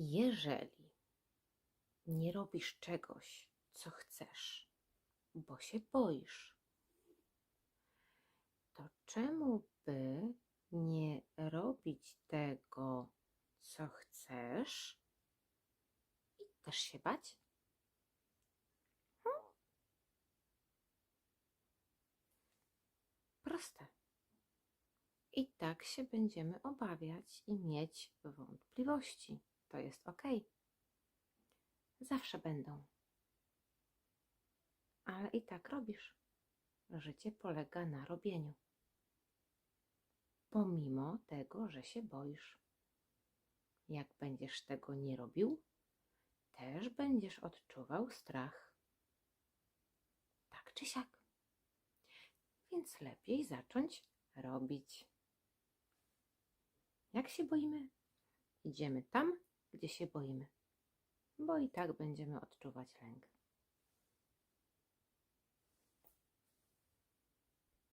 Jeżeli nie robisz czegoś, co chcesz, bo się boisz, to czemu by nie robić tego, co chcesz i też się bać? Hmm? Proste. I tak się będziemy obawiać i mieć wątpliwości. To jest ok. Zawsze będą. Ale i tak robisz. Życie polega na robieniu. Pomimo tego, że się boisz. Jak będziesz tego nie robił, też będziesz odczuwał strach. Tak czy siak. Więc lepiej zacząć robić. Jak się boimy? Idziemy tam, gdzie się boimy, bo i tak będziemy odczuwać lęk.